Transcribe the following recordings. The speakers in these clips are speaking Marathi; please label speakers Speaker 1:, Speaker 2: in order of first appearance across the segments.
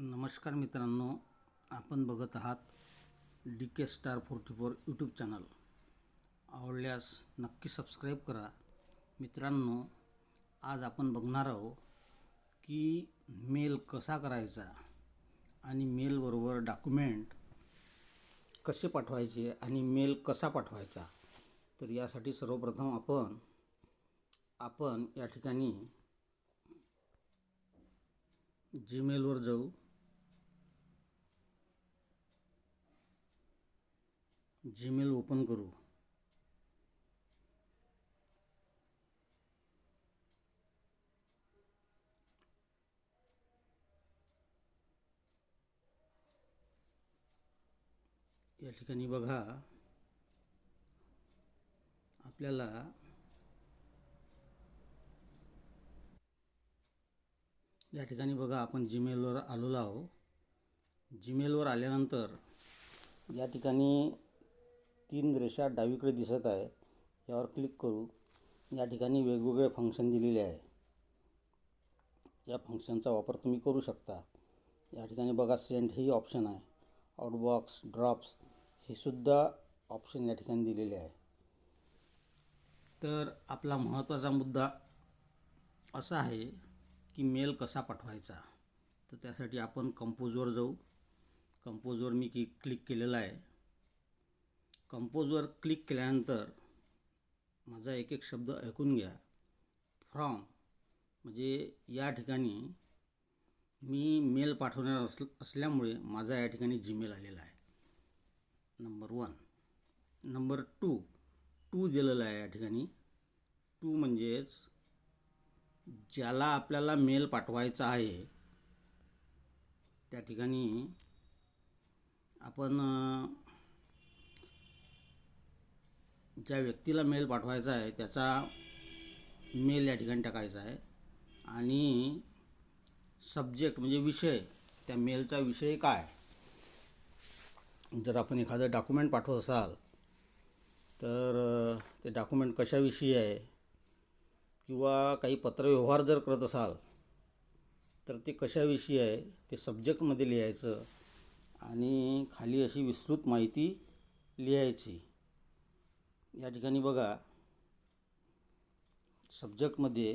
Speaker 1: नमस्कार मित्रांनो आपण बघत आहात D K star forty four YouTube channel. आवडल्यास नक्की सबस्क्राईब करा. मित्रांनो आज आपण बघणार आहोत की मेल कसा करायचा आणि मेलबरोबर डॉक्युमेंट कसे पाठवायचे आणि मेल कसा पाठवायचा. तर यासाठी सर्वप्रथम आपण आपण या ठिकाणी जीमेलवर जाऊ. जीमेल ओपन करू. या ठिकाणी बघा. आपल्याला या ठिकाणी बघा आपण जीमेलवर आलेलो आहो जीमेलवर आल्यानंतर या ठिकाणी तीन रेषा डावीकडे दिसत आहे. यावर क्लिक करू या ठिकाणी वेगवेगळे फंक्शन दिलेले आहे. या फंक्शनचा वापर तुम्ही करू शकता. या ठिकाणी बघा सेंट ही ऑप्शन आहे. आउटबॉक्स ड्रॉप्स हे सुद्धा ऑप्शन या ठिकाणी दिलेले आहे. तर आपला महत्त्वाचा मुद्दा असा आहे की मेल कसा पाठवायचा? तर त्यासाठी आपण कंपोजवर जाऊ. कंपोजवर मी की क्लिक केलेला आहे. कंपोजवर क्लिक केल्यानंतर माझा एक एक शब्द ऐकून घ्या. फ्रॉम म्हणजे या ठिकाणी मी मेल पाठवणार अस असल्यामुळे माझा या ठिकाणी जीमेल आलेला आहे. Number one number two two दिलेलं आहे या ठिकाणी. टू म्हणजेच ज्याला आपल्याला मेल पाठवायचा आहे त्या ठिकाणी आपण ज्या व्यक्तीला मेल पाठवायचा आहे त्याचा मेल या ठिकाणी टाकायचा आहे. आणि सब्जेक्ट म्हणजे विषय त्या मेलचा विषय काय? जर आपण एखादं डॉक्युमेंट पाठवत असाल तर ते डॉक्युमेंट कशाविषयी आहे? किंवा काही पत्रव्यवहार जर करत असाल तर ते कशाविषयी आहे? ते सब्जेक्टमध्ये लिहायचं आणि खाली अशी विस्तृत माहिती लिहायची. या ठिकाणी बघा सब्जेक्टमध्ये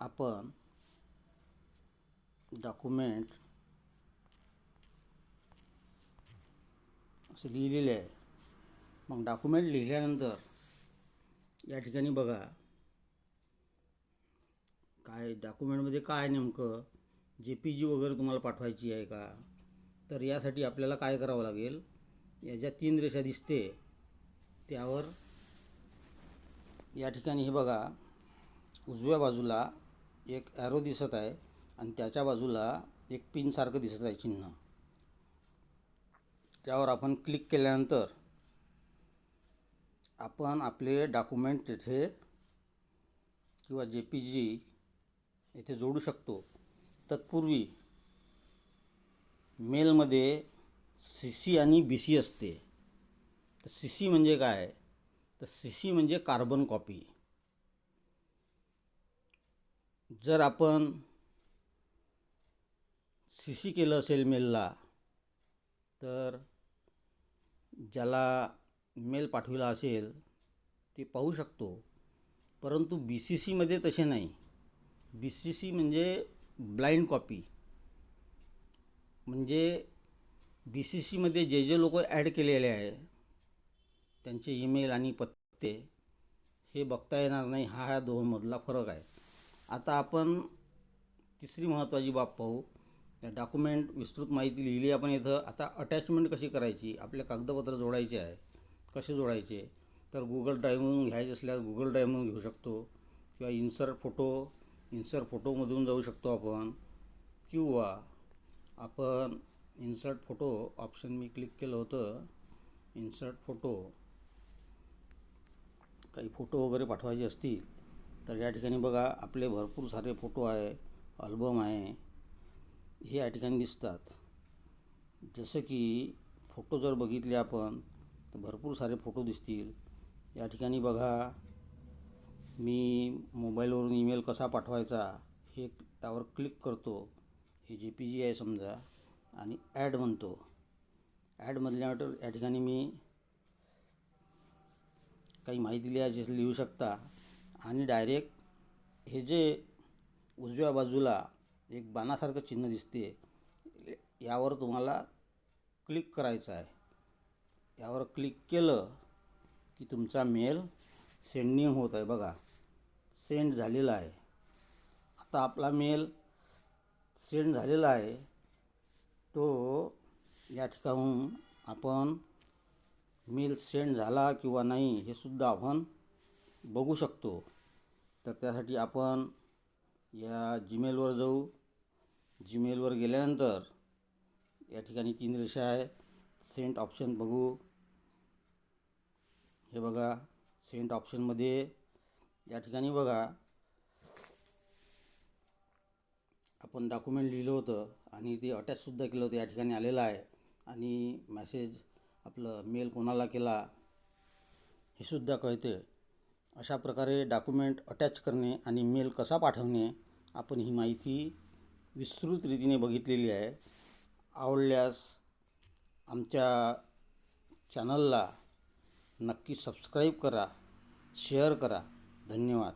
Speaker 1: आपण डॉक्युमेंट असं लिहिलेले आहे. मग डॉक्युमेंट लिहिल्यानंतर या ठिकाणी बघा काय डॉक्युमेंटमध्ये काय नेमकं जे पी जी वगैरे तुम्हाला पाठवायची आहे का? तर यासाठी आपल्याला काय करावं लागेल? या ज्या तीन रेषा दिसते. त्यावर या ठिकाणी हे बघा उजव्या बाजूला एक ॲरो दिसत आहे आणि त्याच्या बाजूला एक पिनसारखं दिसत आहे चिन्ह. त्यावर आपण क्लिक केल्यानंतर आपण आपले डॉक्युमेंट तिथे किंवा जे पी जी येथे जोडू शकतो. तत्पूर्वी मेलमध्ये सी सी आणि बी सी असते. तर सी सी म्हणजे काय? तर सी सी म्हणजे कार्बन कॉपी जर आपण सी सी केलं असेल मेलला तर ज्याला मेल पाठविला असेल ते पाहू शकतो. परंतु बी सी सीमध्ये तसे नाही. बी सी सी म्हणजे ब्लाइंड कॉपी म्हणजे बी सी सीमध्ये जे जे लोक ॲड केलेले आहे त्यांचे ईमेल आणि पत्ते हे बघता येणार नाही. हा ह्या दोनमधला फरक आहे. आता आपण तिसरी महत्त्वाची बाब पाहू. या डॉक्युमेंट विस्तृत माहिती लिहिली आपण इथं. आता अटॅचमेंट कशी करायची? आपले कागदपत्र जोडायचे आहे. कसे जोडायचे? तर गुगल ड्राईव्हमधून घ्यायचे असल्यास गुगल ड्राईव्हमधून घेऊ शकतो. किंवा इन्सर्ट फोटो इन्सर्ट फोटोमधून जाऊ शकतो आपण. किंवा आपण इन्सर्ट फोटो ऑप्शन मी क्लिक केलं होतं. इन्सर्ट फोटो काही फोटो वगैरे पाठवायचे असतील तर या ठिकाणी बघा आपले भरपूर सारे फोटो आहे अल्बम आहे. हे या ठिकाणी दिसतात. जसं की फोटो जर बघितले आपण तर भरपूर सारे फोटो दिसतील. या ठिकाणी बघा मी मोबाईलवरून ईमेल कसा पाठवायचा हे त्यावर क्लिक करतो. हे जे पी जी आहे समजा आणि ॲड म्हणतो. ॲड म्हटल्यानंतर या ठिकाणी मी काही माहिती लिहायची लिहू शकता. आणि डायरेक्ट हे जे उजव्या बाजूला एक बाणासारखं चिन्ह दिसते यावर तुम्हाला क्लिक करायचं आहे. यावर क्लिक केलं की तुमचा मेल सेंडिंग होत आहे बघा. सेंड झालेला आहे. आता आपला मेल सेंड झालेला आहे. तो या ठिकाणून आपण मेल सेंड झाला किंवा नाही हे सुद्धा आपण बघू शकतो. तर त्यासाठी आपण या जीमेलवर जाऊ. जीमेलवर गेल्यानंतर या ठिकाणी तीन रेषा आहे. सेंट ऑप्शन बघू. हे बघा सेंट ऑप्शनमध्ये या ठिकाणी बघा. आपण डॉक्युमेंट लिहिलं होतं आणि ते अटॅचसुद्धा केलं होतं. या ठिकाणी आलेलं आहे. आणि मॅसेज आपलं मेल कोणाला केला हे सुद्धा कळते. अशा प्रकारे डॉक्युमेंट अटॅच करणे आणि मेल कसा पाठवणे आपण ही माहिती विस्तृत रीतीने बघितलेली आहे. आवडल्यास आमच्या चॅनलला नक्की सबस्क्राईब करा शेअर करा. धन्यवाद.